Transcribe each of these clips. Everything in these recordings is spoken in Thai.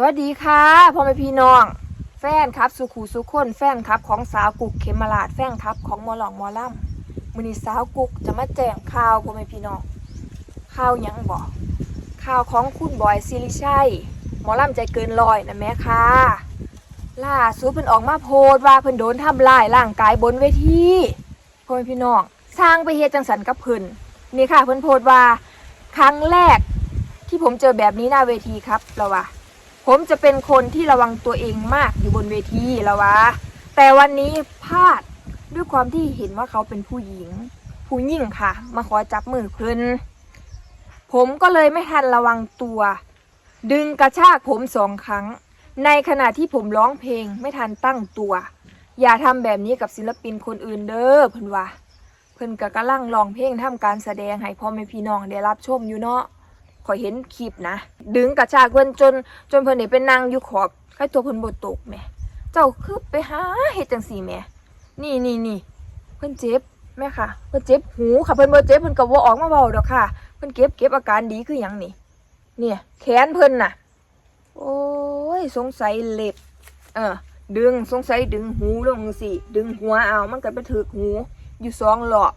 สวัสดีค่ะพ่อแม่พี่น้อง แฟนครับสุขูสุขคนแฟนครับของสาวกุกเขมราชแฟนครับของมอหลองมอล่ำมือนี้สาวกุกจะมาแจ้งข่าวพ่อแม่พี่น้องข่าวยังบอกข่าวของคุณบอยซิริชัยหมอล่ำใจเกินลอยนะแม่ค่ะล่าสุดเพิ่นออกมาโพสต์ว่าเพิ่นโดนทำลายร่างกายบนเวทีพ่อแม่พี่น้องสร้างไปเฮจังสันกับเพิ่นนี่ค่ะเพิ่นโพสต์ว่า ครั้งแรกที่ผมเจอแบบนี้หน้าเวทีครับเราว่า ผมจะเป็นคนที่ระวังตัวเองมากอยู่บนเวทีแล้ววะ แต่วันนี้พลาดด้วยความที่เห็นว่าเขาเป็นผู้หญิง ผู้หญิงค่ะ มาขอจับมือเพิ่นผมก็เลยไม่ทันระวังตัว ดึงกระชากผมสองครั้ง ในขณะที่ผมร้องเพลงไม่ทันตั้งตัว อย่าทำแบบนี้กับศิลปินคนอื่นเด้อเพิ่นว่าเพิ่นก็กำลังร้องเพลงทำการแสดงให้พ่อแม่พี่น้องได้รับชมอยู่เนาะ ขอยเห็นคลิปนะ ดึงกระชากเพิ่นจนจนเพิ่นนี่เป็นนางอยู่ขอบใครตัวเพิ่นบ่ตกแม่เจ้าคือไปหาเฮ็ดจังซี่แม่นี่นี่นี่เพิ่นเจ็บแม่ค่ะเพิ่นเจ็บหูค่ะเพิ่นบ่เจ็บเพิ่นก็บ่ออกมาเว้าดอกค่ะ เพิ่นเก็บเก็บอาการดีคือหยังนี่ เนี่ย แขนเพิ่นน่ะ โอ้ยสงสัยเล็บ เออ ดึงสงสัยดึงหูลงสิดึงหัวเอามันก็ไปถึกหู อยู่สองหลอก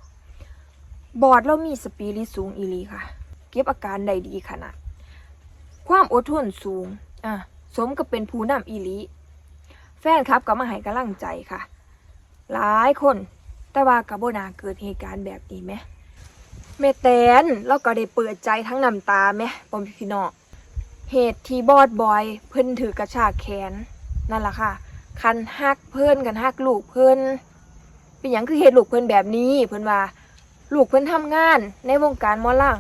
บอดเรามีสปิริตสูงอีหลีค่ะ เก็บอาการได้ดีขนาด ความอดทนสูง อะ สมกับเป็นผู้นำอีลีแฟนครับก็มาให้กำลังใจค่ะ หลายคน แต่ว่ากับโบนาเกิดเหตุการณ์แบบนี้ไหมแม่แตนเราก็ได้เปิดใจทั้งน้ำตาไหมปอมพี่น้องเหตุที่บอดบอย เพิ่นถือกระชากแขน นั่นแหละค่ะ คันฮักเพิ่นกันฮักลูกเพิ่นเป็นอย่างคือเหตุลูกเพิ่นแบบนี้ เพิ่นว่า ลูกเพิ่นทำงานในวงการมอล่าง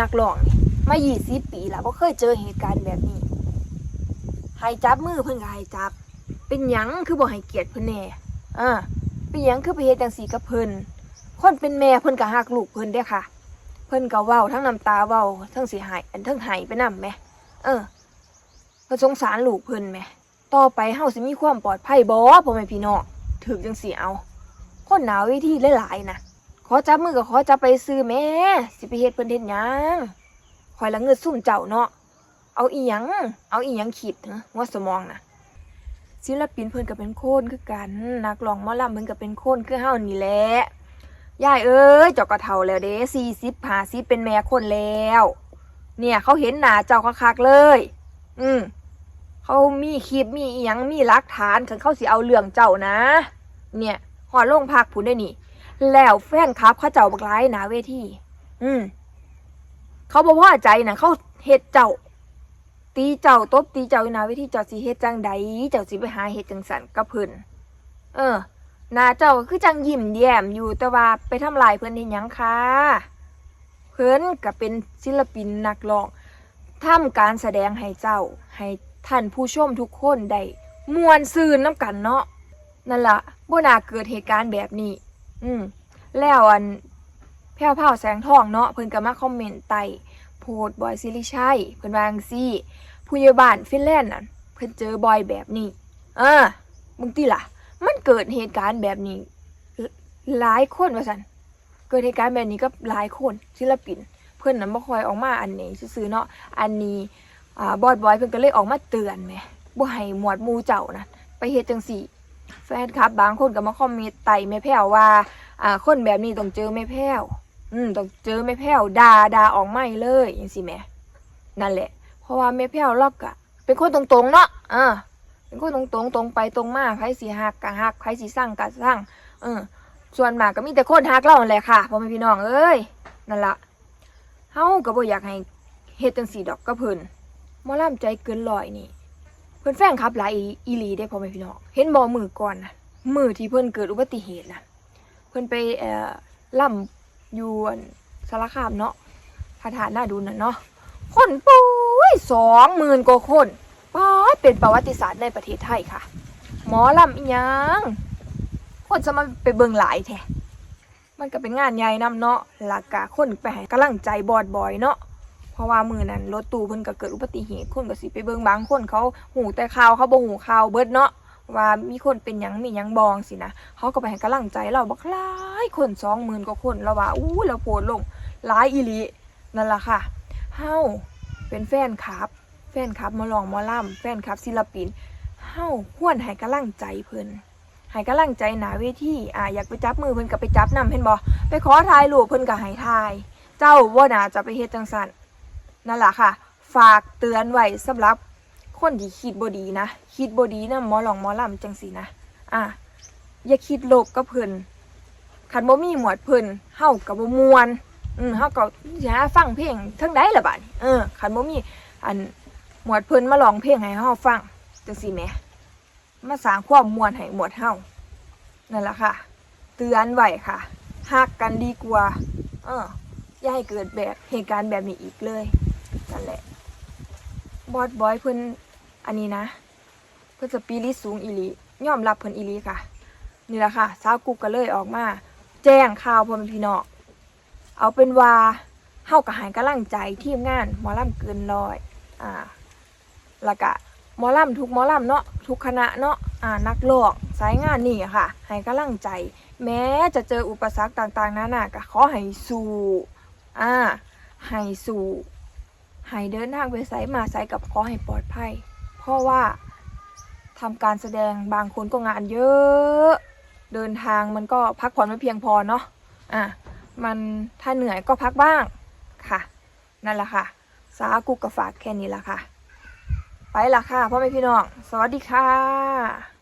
นักร้องนี่มา20ปีแล้วบ่เคยเจอเหตุการณ์แบบนี้ให้จับมือเพิ่นก็ให้จับ เป็นหยังคือบ่ให้เกียรติเพิ่นแน่อ่าเป็นหยังคือไปเฮ็ดจังซี่กับเพิ่นคนเป็นแม่เพิ่นก็ฮักลูกเพิ่นเด้ค่ะ เพิ่นก็เว้าทั้งน้ำตาเว้าทั้งสิหายอันทั้งหายไปนำแหมเออเพิ่นสงสารลูกเพิ่นแหมต่อไปเฮาสิมีความปลอดภัยบ่พ่อแม่พี่น้องถึกจังสิเอา คนหนาววิธีหลายๆนะ ขอจับมือก็ขอจับไปซื้อแม่สิไปเฮ็ดเพิ่นเฮ็ดหยังคอยละเงิดซุ่มเจ้าเนาะเอาอีหยังเอาอีหยังคิดฮะว่าสมองนะศิลปินเพิ่นก็เป็นโคนคือกันนักร้องหมอลำเพิ่นก็เป็นโคนคือเฮานี่แหละยายเอ้ยเจ้าก็เฒ่าแล้วเด้สี่สิบห้าสิบเป็นแม่คนแล้ว เนี่ยเขาเห็นหน้าเจ้าคักๆเลย อืมเขามีคลิปมีอีหยังมีหลักฐานถึงเขาสิเอาเรื่องเจ้านะ เนี่ยหอดโรงพักผุนได้นี่ แล้วแฟนคลับเขาเจ้าบักร้ายหนาเวทีอืม เขาบอกว่าใจนะเขาเฮ็ดเจ้า ตีเจ้าตบตีเจ้าอยู่หนาเวทีเจ้าสิเฮ็ดจังใดเจ้าสิไปหาเฮ็ดจังสันกับเพิ่นเออหน้าเจ้าก็คือจังยิ้มแย้มอยู่แต่ว่าไปทำลายเพิ่นเฮ็ดหยังคะเพิ่นก็เป็นศิลปินนักร้องทำการแสดงให้เจ้า ให้ท่านผู้ชมทุกคนได้มวนซืนน้ำกันเนาะนั่นละบ่น่าเกิดเหตุการณ์แบบนี้ อืมแล้วอันแพ้วเผาแสงทองเนาะเพิ่นก็มาคอมเมนต์ใต้โพสต์บอยซิริชัยเพิ่นว่าจังซี่ผู้ใหญ่บ้านฟินแลนด์นั่นเพิ่นเจอบอยแบบนี้เออมึงติล่ะ มันเกิดเหตุการณ์แบบนี้หลายคนว่าซั่นเกิดเหตุการณ์แบบนี้กับหลายคนศิลปิน เพิ่นน่ะบ่ค่อยออกมาอันนี้ซื่อๆเนาะอันนี้อ่าบอดบอยเพิ่นก็เลยออกมาเตือนแหมบ่ให้หมวดหมู่เจ้านะไปเฮ็ดจังซี่ แฟนคลับบางคนก็มาคอมเมนต์ไต่แม่แพ้วว่า อ่า คนแบบนี้ต้องเจอแม่แพ้วอืมต้องเจอแม่แพ้วด่าด่าออกไม่เลยจังซี่แม่นั่นแหละ เพราะว่าแม่แพ้วล็อกอะเป็นคนตรงๆเนาะอ่าเป็นคนตรงๆตรงไปตรงมาใครสิหักก็หักใครสิสร้างก็สร้างเออส่วนมากก็มีแต่คนหักเราแหละค่ะพ่อแม่พี่น้องเอ้ยนั่นละเฮาก็บ่อยากให้เฮ็ดจังซี่ดอกกับเพิ่นมอลำใจเกินร้อยนี่ เพิ่อนแฟนคลับหลายอีอีหลีได้พ่อแม่พี่น้องเห็นบ่มือก่อนนะมือที่เพิ่อนเกิดอุบัติเหตุนะเพิ่อนไปเอ่อล่ำอยู่อั่นสารคามเนาะพระธาตุหน้าดูน่ะเนาะคนปุ้ยสองหมื่นกว่าคนป้าเป็นประวัติศาสตร์ในประเทศไทยค่ะ หมอลำอีหยังคนจะมาไปเบิ่งหลายแท้มันก็เป็นงานใหญ่นํเนาะหลักกะคนไปให้กำลังใจบอดบอยเนาะ ราะว่ามือนั้นรถตู้เพิ่นก็เกิดอุบัติเหตุคนก็สิไปเบิ่งบางคนเขาหูแต่ข่าวเขาบ่หูข่าวเบิดเนาะว่ามีคนเป็นหยังมีหยังบองสินะเขาก็ไปให้กำลังใจเราบักหลายคนสองหมื่นกว่าคนแล้วว่าอู้เราโพดลงหลายอีหลีนั่นล่ะค่ะเฮาเป็นแฟนคลับ แฟนคลับมอลองมอล่ำแฟนคลับศิลปินเฮาควรให้กำลังใจเพิ่นให้กำลังใจหนาเวทีอ่าอยากไปจับมือเพิ่นก็ไปจับนำเห็นบ่ไปขอถ่ายรูปเพิ่นก็ให้ถ่าย เจ้าบ่าน่าจะไปเฮ็ดจังซั่น นั่นแหละค่ะ ฝากเตือนไว้สำหรับคนที่คิดบ่ดีนะ คิดบ่ดีนะหมอหลองหมอลำจังซี่นะ อะ อย่าคิดลบกับเพิ่นคันบ่มีหมวดเพิ่นเฮาก็บ่ม่วน อืมเฮาก็สิหาฟังเพลงเทิงใดล่ะบัดเออคันบ่มี อันหมวดเพิ่นมาร้องเพลงให้เฮาฟังจังซี่แหมมาสร้างความมวนให้หมวดเฮานั่นแหละค่ะ เตือนไว้ค่ะฮักกันดีกว่า เอออย่าให้เกิดแบบเหตุการณ์แบบนี้อีกเลย นั่นแหละ บอสบอยเพิ่นอันนี้นะ เพิ่นสปีริตสูงอีลียอมรับเพิ่นอีลีค่ะ นี่แหละค่ะสาวกุกก็เลยออกมา แจ้งข่าวพ่อแม่พี่น้องเอาเป็นว่าเฮาก็ให้กำลังใจทีมงานหมอลำเกินร้อยอ่าแล้วก็หมอลำทุกหมอลำเนาะทุกคณะเนาะอ่านักร้องสายงานนี่ค่ะให้กำลังใจ แม้จะเจออุปสรรคต่างๆนานาก็ขอให้สู้อ่าให้สู้ ให้เดินทางไปไสมาไสกับขอให้ปลอดภัย เพราะว่าทำการแสดงบางคนก็งานเยอะ เดินทางมันก็พักผ่อนไม่เพียงพอเนาะอะมันถ้าเหนื่อยก็พักบ้างค่ะ นั่นแหละค่ะ สากุกกะฝากแค่นี้ละค่ะ ไปละค่ะพ่อแม่พี่น้อง สวัสดีค่ะ